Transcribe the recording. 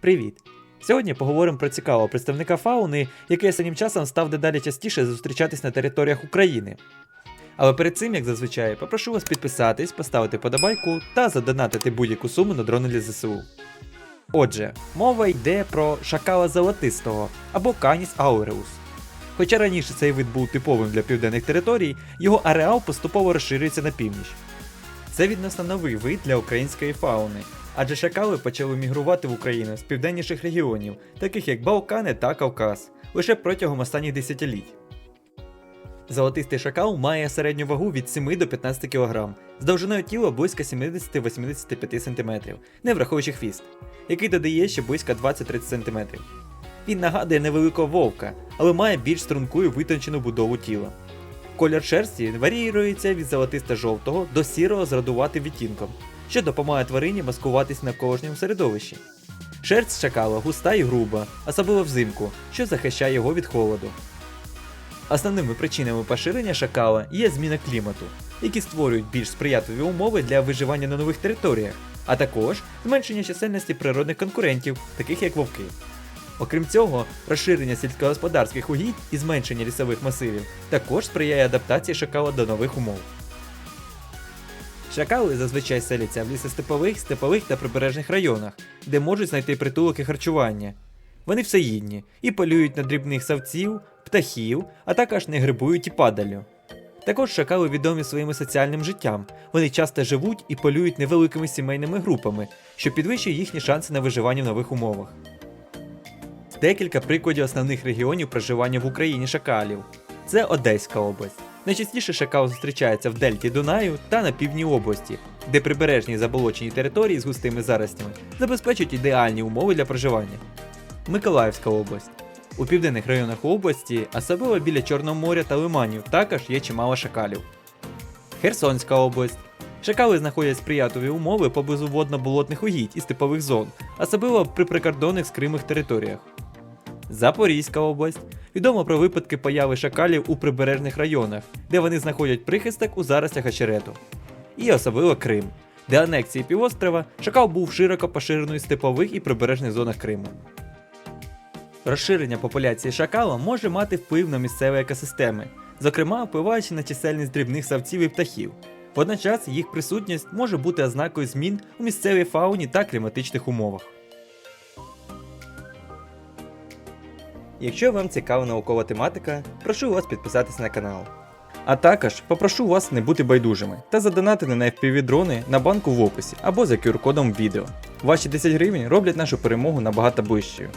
Привіт! Сьогодні поговоримо про цікавого представника фауни, який останнім часом став дедалі частіше зустрічатись на територіях України. Але перед цим, як зазвичай, попрошу вас підписатись, поставити подобайку та задонатити будь-яку суму на дрони для ЗСУ. Отже, мова йде про шакала золотистого або Canis aureus. Хоча раніше цей вид був типовим для південних територій, його ареал поступово розширюється на північ. Це відносно новий вид для української фауни, адже шакали почали мігрувати в Україну з південніших регіонів, таких як Балкани та Кавказ, лише протягом останніх десятиліть. Золотистий шакал має середню вагу від 7 до 15 кг, з довжиною тіла близько 70-85 см, не враховуючи хвіст, який додає ще близько 20-30 см. Він нагадує невеликого вовка, але має більш струнку і витончену будову тіла. Колір шерсті варіюється від золотисто-жовтого до сірого з радуватим відтінком, що допомагає тварині маскуватись на навколишньому середовищі. Шерсть шакала густа і груба, особливо взимку, що захищає його від холоду. Основними причинами поширення шакала є зміна клімату, які створюють більш сприятливі умови для виживання на нових територіях, а також зменшення чисельності природних конкурентів, таких як вовки. Окрім цього, розширення сільськогосподарських угідь і зменшення лісових масивів також сприяє адаптації шакала до нових умов. Шакали зазвичай селяться в лісостепових, степових та прибережних районах, де можуть знайти притулок і харчування. Вони всеїдні і полюють на дрібних савців, птахів, а також не грибують і падалю. Також шакали відомі своїм соціальним життям. Вони часто живуть і полюють невеликими сімейними групами, що підвищує їхні шанси на виживання в нових умовах. Декілька прикладів основних регіонів проживання в Україні шакалів. Це Одеська область. Найчастіше шакал зустрічається в дельті Дунаю та на півдні області, де прибережні заболочені території з густими заростями забезпечують ідеальні умови для проживання. Миколаївська область. У південних районах області, особливо біля Чорного моря та лиманів, також є чимало шакалів. Херсонська область. Шакали знаходять сприятливі умови поблизу водно-болотних угідь і степових зон, особливо при прикордонних з Кримих територіях. Запорізька область. Відомо про випадки появи шакалів у прибережних районах, де вони знаходять прихисток у заростях очерету. І особливо Крим, де анексії півострова шакал був широко поширений в степових і прибережних зонах Криму. Розширення популяції шакала може мати вплив на місцеві екосистеми, зокрема впливаючи на чисельність дрібних савців і птахів. Водночас їх присутність може бути ознакою змін у місцевій фауні та кліматичних умовах. Якщо вам цікава наукова тематика, прошу вас підписатись на канал. А також попрошу вас не бути байдужими та задонатити на FPV дрони на банку в описі або за QR-кодом відео. Ваші 10 гривень роблять нашу перемогу набагато ближчою.